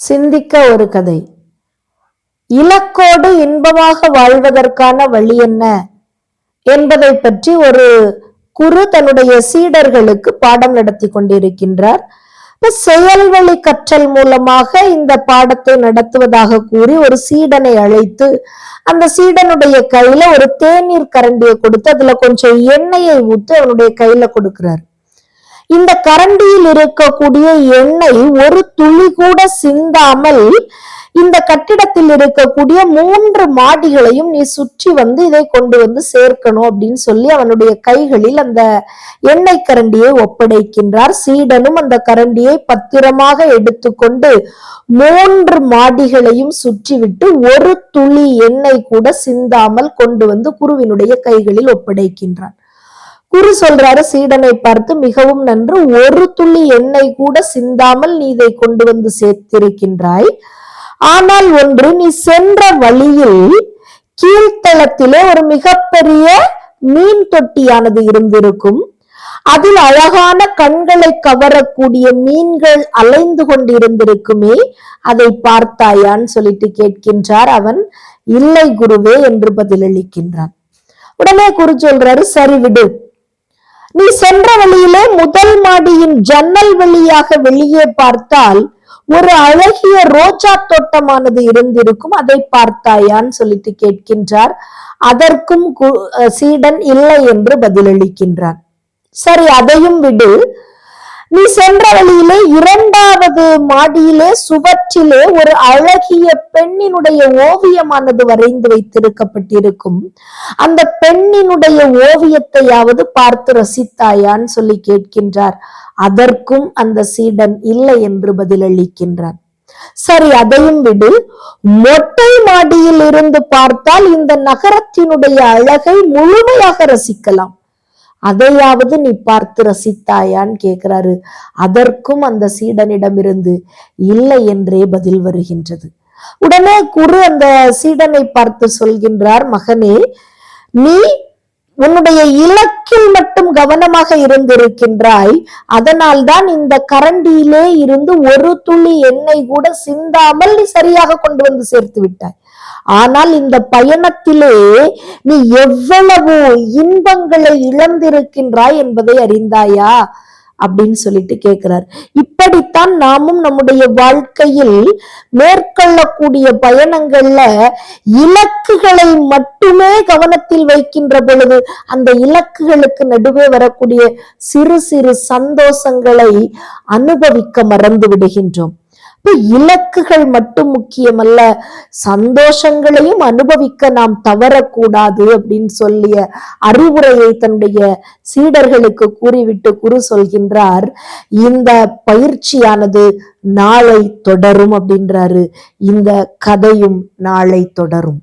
சிந்திக்க ஒரு கதை. இலக்கோடு இன்பமாக வாழ்வதற்கான வழி என்ன? என்பதை பற்றி ஒரு குரு தன்னுடைய சீடர்களுக்கு பாடம் நடத்தி கொண்டிருக்கின்றார். செயல்வழி கற்றல் மூலமாக இந்த பாடத்தை நடத்துவதாக கூறி ஒரு சீடனை அழைத்து அந்த சீடனுடைய கையில ஒரு தேநீர் கரண்டியை கொடுத்து அதுல கொஞ்சம் எண்ணெயை ஊற்றி அவனுடைய கையில கொடுக்கிறார். இந்த கரண்டியில் இருக்கக்கூடிய எண்ணெய் ஒரு துளி கூட சிந்தாமல் இந்த கட்டிடத்தில் இருக்கக்கூடிய மூன்று மாடிகளையும் நீ சுற்றி வந்து இதை கொண்டு வந்து சேர்க்கணும் அப்படின்னு சொல்லி அவனுடைய கைகளில் அந்த எண்ணெய் கரண்டியை ஒப்படைக்கின்றார். சீடனும் அந்த கரண்டியை பத்திரமாக எடுத்துக்கொண்டு மூன்று மாடிகளையும் சுற்றிவிட்டு ஒரு துளி எண்ணெய் கூட சிந்தாமல் கொண்டு வந்து குருவினுடைய கைகளில் ஒப்படைக்கின்றார். குரு சொல்றாரு சீடனை பார்த்து மிகவும் நன்று. ஒரு துளி எண்ணெய் கூட சிந்தாமல் நீ இதை கொண்டு வந்து சேர்த்திருக்கின்றாய். ஆனால் ஒன்று நீ சென்ற வழியில் கீழ்த்தளத்திலே ஒரு மிகப்பெரிய மீன் தொட்டியானது இருந்திருக்கும். அதில் அழகான கண்களை கவரக்கூடிய மீன்கள் அலைந்து கொண்டிருந்திருக்குமே அதை பார்த்தாயான்னு சொல்லிட்டு கேட்கின்றார் அவன். இல்லை குருவே என்று பதிலளிக்கின்றான். உடனே குரு சொல்றாரு சரி விடு. நீ சென்ற வழியிலே முதல் மாடியின் ஜன்னல் வழியாக வெளியே பார்த்தால் ஒரு அழகிய ரோஜா தோட்டமானது இருந்திருக்கும். அதை பார்த்தாயான்னு சொல்லிட்டு கேட்கின்றார். அதற்கும் சீடன் இல்லை என்று பதிலளிக்கின்றான் சரி அதையும் விடு. நீ சென்ற வழியிலே இரண்டாவது மாடியிலே சுவற்றிலே ஒரு அழகிய பெண்ணினுடைய ஓவியமானது வரைந்து வைத்திருக்கப்பட்டிருக்கும். அந்த பெண்ணினுடைய ஓவியத்தையாவது பார்த்து ரசித்தாயான்னு சொல்லி கேட்கின்றார். அதற்கும் அந்த சீடன் இல்லை என்று பதிலளிக்கின்றான் சரி அதையும் விடு. மொட்டை மாடியில் இருந்து பார்த்தால் இந்த நகரத்தினுடைய அழகை முழுமையாக ரசிக்கலாம். அதையாவது நீ பார்த்து ரசித்தாயான்னு கேட்கிறாரு அதற்கும் அந்த சீடனிடமிருந்து இல்லை என்றே பதில் வருகின்றது. உடனே குரு அந்த சீடனை பார்த்து சொல்கின்றார் மகனே நீ உன்னுடைய இலக்கில் மட்டும் கவனமாக இருந்திருக்கின்றாய். அதனால் தான் இந்த கரண்டியிலே இருந்து ஒரு துளி எண்ணெய் கூட சிந்தாமல் நீ சரியாக கொண்டு வந்து சேர்த்து விட்டாய். ஆனால் இந்த பயணத்திலே நீ எவ்வளவு இன்பங்களை இழந்திருக்கின்றாய் என்பதை அறிந்தாயா? அப்படின்னு சொல்லிட்டு கேட்கிறார் இப்படித்தான் நாமும் நம்முடைய வாழ்க்கையில் மேற்கொள்ளக்கூடிய பயணங்கள்ல இலக்குகளை மட்டுமே கவனத்தில் வைக்கின்ற பொழுது அந்த இலக்குகளுக்கு நடுவே வரக்கூடிய சிறு சிறு சந்தோஷங்களை அனுபவிக்க மறந்து விடுகின்றோம். இப்ப இலக்குகள் மட்டும் முக்கியமல்ல. சந்தோஷங்களையும் அனுபவிக்க நாம் தவறக்கூடாது அப்படின்னு சொல்லிய அறிவுரையை தன்னுடைய சீடர்களுக்கு கூறிவிட்டு குரு சொல்கின்றார். இந்த பயிற்சியானது நாளை தொடரும் அப்படின்றாரு. இந்த கதையும் நாளை தொடரும்.